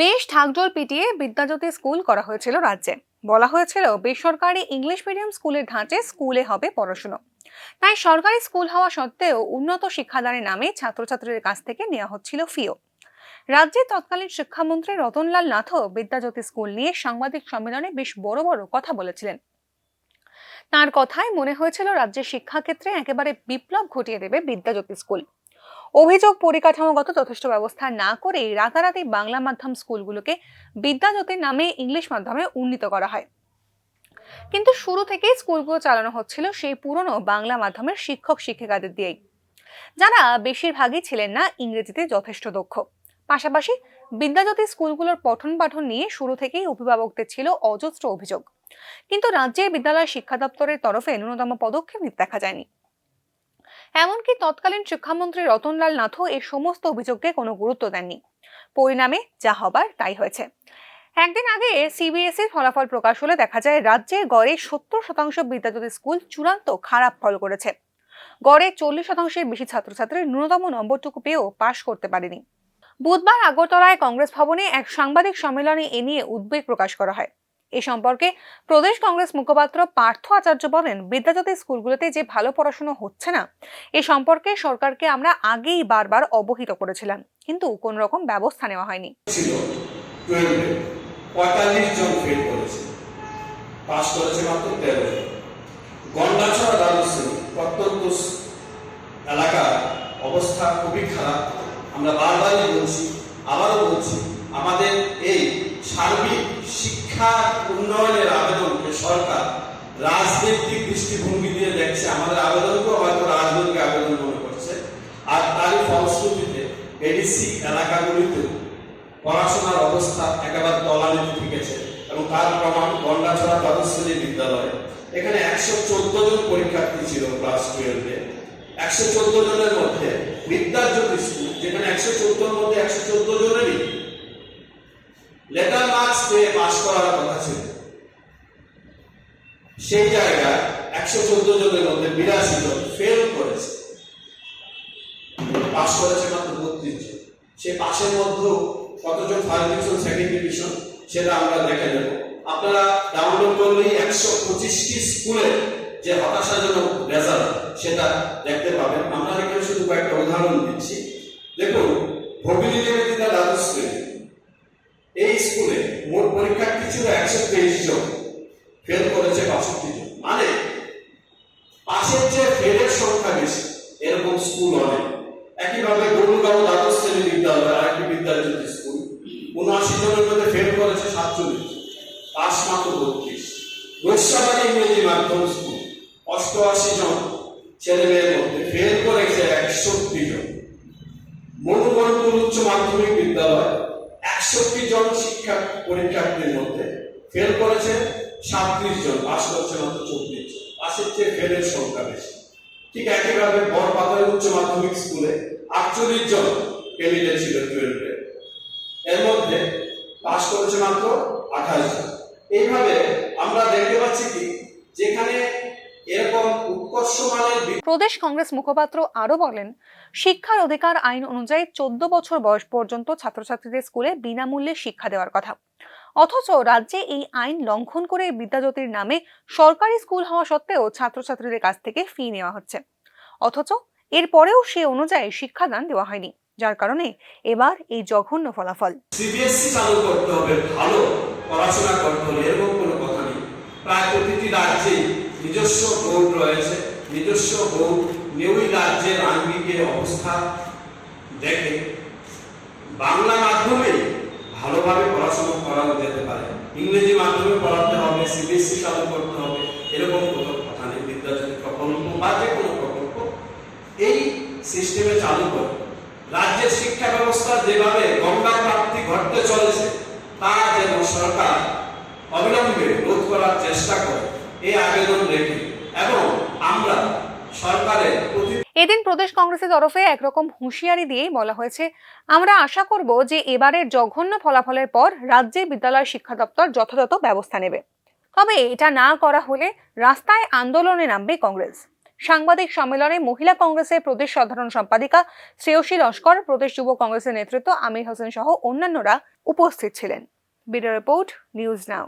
বেশ ঢাকঢোল পিটিয়ে বিদ্যাজ্যোতি স্কুল করা হয়েছিল রাজ্যে। বলা হয়েছিল, বেসরকারি ইংলিশ মিডিয়াম স্কুলের ধাঁচে স্কুলে হবে পড়াশুনো। তাই সরকারি স্কুল হওয়া সত্ত্বেও উন্নত শিক্ষাদানের নামে ছাত্রছাত্রীদের কাছ থেকে নেওয়া হচ্ছিল ফিও। রাজ্যের তৎকালীন শিক্ষামন্ত্রী রতনলাল নাথও বিদ্যাজ্যোতি স্কুল নিয়ে সাংবাদিক সম্মেলনে বেশ বড় বড় কথা বলেছিলেন। তার কথায় মনে হয়েছিল, রাজ্যের শিক্ষাক্ষেত্রে একেবারে বিপ্লব ঘটিয়ে দেবে বিদ্যাজ্যোতি স্কুল। অভিযোগ পরিকাঠামোগত যথেষ্ট ব্যবস্থা না করেই রাতারাতি বাংলা মাধ্যম স্কুলগুলোকে বিদ্যাজ্যোতির নামে ইংলিশ মাধ্যমে উন্নীত করা হয়। কিন্তু শুরু থেকেই স্কুলগুলো চালানো হচ্ছিল সেই পুরনো বাংলা মাধ্যমের শিক্ষক শিক্ষিকাদের দিয়েই। যারা বেশিরভাগই ছিলেন না ইংরেজিতে যথেষ্ট দক্ষ। পাশাপাশি বিদ্যাজ্যোতি স্কুলগুলোর পঠন পাঠন নিয়ে শুরু থেকেই অভিভাবকদের ছিল অজস্র অভিযোগ। কিন্তু রাজ্যের বিদ্যালয় শিক্ষা দপ্তরের তরফে ন্যূনতম পদক্ষেপ দেখা যায়নি। এমনকি তৎকালীন শিক্ষামন্ত্রী রতনলাল নাথও এই সমস্ত অভিযোগকে কোনো গুরুত্ব দেননি। পরিণামে যা হবার তাই হয়েছে। একদিন আগে সিবিএসইর ফলাফল প্রকাশ হলে দেখা যায়, রাজ্যে গড়ে সত্তর শতাংশ বিদ্যাজ্যোতি স্কুল চূড়ান্ত খারাপ ফল করেছে। গড়ে চল্লিশ শতাংশের বেশি ছাত্রছাত্রী ন্যূনতম নম্বরটুকু পেয়েও পাশ করতে পারেনি। বুধবার আগরতলায় কংগ্রেস ভবনে এক সাংবাদিক সম্মেলনে এ নিয়ে উদ্বেগ প্রকাশ করা হয়। এ সম্পর্কে প্রদেশ কংগ্রেস মুখপাত্র পার্থ আচার্য বলেন বিদ্যাজ্যোতি স্কুলগুলোতে যে ভালো পড়াশোনা হচ্ছে না, এ সম্পর্কে সরকারকে আমরা আগেই বারবার অবহিত করেছিলাম। কিন্তু কোন রকম ব্যবস্থা নেওয়া হয়নি। পঁয়তাল্লিশ জন ফেল করেছে। পাস করেছে মাত্র তেরো জন। গন্ডাছড়া দ্বাদশ প্রত্যন্ত এলাকার অবস্থা খুবই খারাপ। আমরা বারবারই বলছি, আবারও বলছি শিক্ষা উন্নয়নের আবেদনকে সরকার রাজনৈতিক দৃষ্টিভঙ্গি দিয়ে দেখছে, আমাদের আবেদনকেও হয়তো রাজনৈতিক আবেদন মনে করছে। আর তারই ফলশ্রুতিতে এডিসি এলাকাগুলিতে পড়াশোনার অবস্থা একেবারে তলানিতে ঠেকেছে এবং তার প্রমাণ গন্ডাছড়া দ্বাদশ বিদ্যালয়ে। এখানে একশো চোদ্দ জন পরীক্ষার্থী ছিল ক্লাস টুয়েলভে একশো চোদ্দ জনের মধ্যে বিদ্যাজ্যোতি স্কুল যেখানে একশো চোদ্দোর মধ্যে একশো চোদ্দ জনেরই মার্কস পেয়ে পাশ করার কথা ছিল। সেই জায়গায় একশো চোদ্দ জনের মধ্যে বিরাশি জন ফেল করেছে। পাশ করেছে মাত্র বত্রিশ জন। সে পাশের মধ্যেও কতজন ফার্স্ট ডিভিশন সেকেন্ড ডিভিশন সেটা আমরা দেখে নেব। আপনারা ডাউনলোড করলেই একশো পঁচিশটি স্কুলে যে হতাশাজনক রেজাল্ট সেটা দেখতে পাবেন। আমরা এখানে শুধু কয়েকটা উদাহরণ দিচ্ছি। দেখুন ভবিনী নিবেদিতা দ্বাদশ শ্রেণি এই স্কুলে মোট পরীক্ষার্থী ছিল একশো তেইশ জন ফেল করেছে বাষট্টি জন। মানে পাশের যে ফেলের সংখ্যা বেশি, এরকম স্কুল অনেক। একইভাবে গরুগাঁও দ্বাদশ শ্রেণি বিদ্যালয় আরেকটি বিদ্যাজ্যোতি স্কুল উনআশি জনের মধ্যে ফেল করেছে সাতচল্লিশ পাস মাত্র বত্রিশ। বৈশ্যাবাড়ি ইংরেজি মাধ্যম স্কুল অষ্টআশি জন ছেলে মেয়ের মধ্যে ফেল করেছে একষট্টি জন। মনুবরপুর উচ্চ মাধ্যমিক বিদ্যালয় একষট্টি জন শিক্ষা পরীক্ষার্থীর মধ্যে ফেল করেছে সাতত্রিশ জন পাস করেছে মাত্র চব্বিশ জন। পাশের চেয়ে ফেলের সংখ্যা বেশি। ঠিক একইভাবে বড়বাজার উচ্চ মাধ্যমিক স্কুলে আটচল্লিশ জন ক্যান্ডিডেট ছিল টুয়েলভে এর মধ্যে পাস করেছে মাত্র আঠাশ জন। এইভাবে আমরা দেখতে পাচ্ছি কি? যেখানে প্রদেশ কংগ্রেস মুখপাত্র আরও বলেন শিক্ষার অধিকার আইন অনুযায়ী চোদ্দ বছর বয়স পর্যন্ত ছাত্রছাত্রীদের স্কুলে বিনামূল্যে শিক্ষা দেওয়ার কথা। অথচ রাজ্যে এই আইন লঙ্ঘন করে বিদ্যাজ্যোতির নামে সরকারি স্কুল হওয়া সত্ত্বেও ছাত্রছাত্রীদের কাছ থেকে ফি নেওয়া হচ্ছে। অথচ এরপরেও সে অনুযায়ী শিক্ষাদান দেওয়া হয়নি যার কারণে এবার এই জঘন্য ফলাফল। সিবিএসসি চালু করতে হবে ভালো পড়াশোনা করতে হবে এরকম কোনো কথা নেই। প্রায় প্রতিটি রাজ্যে নিজস্ব বোর্ড রয়েছে, নিজস্ব বোর্ড নিউই রাজ্যের আঙ্গিকের অবস্থা দেখে বাংলা মাধ্যমে ভালোভাবে পড়াশোনা করানো যেতে পারে। ইংরেজি মাধ্যমে পড়াতে হবে সিবিএসসি চালু করতে হবে, এরকম কোনো কথা নেই। বিদ্যাজ্যোতি প্রকল্প বা যে কোনো প্রকল্প এই সিস্টেমে চালু করে। রাজ্যের শিক্ষা ব্যবস্থা যেভাবে গঙ্গা প্রাপ্তি ঘটতে চলেছে, তা যেন সরকার অবিলম্বে রোধ করার চেষ্টা করে। এই আবেদন রেখে। এবং আমরা সরকারের প্রতি এদিন প্রদেশ কংগ্রেসের তরফে একরকম হুঁশিয়ারি দিয়েই বলা হয়েছে, আমরা আশা করব যে এবারের জঘন্য ফলাফলের পর রাজ্যে বিদ্যালয় শিক্ষা দপ্তর যথাযথ ব্যবস্থা নেবে। তবে এটা না করা হলে রাস্তায় আন্দোলনে নামবে কংগ্রেস। সাংবাদিক সম্মেলনে মহিলা কংগ্রেসের প্রদেশ সাধারণ সম্পাদিকা শ্রেয়সী লস্কর, প্রদেশ যুব কংগ্রেসের নেতৃত্ব আমির হোসেন সহ অন্যান্যরা উপস্থিত ছিলেন। বিডো রিপোর্ট, নিউজ নাও।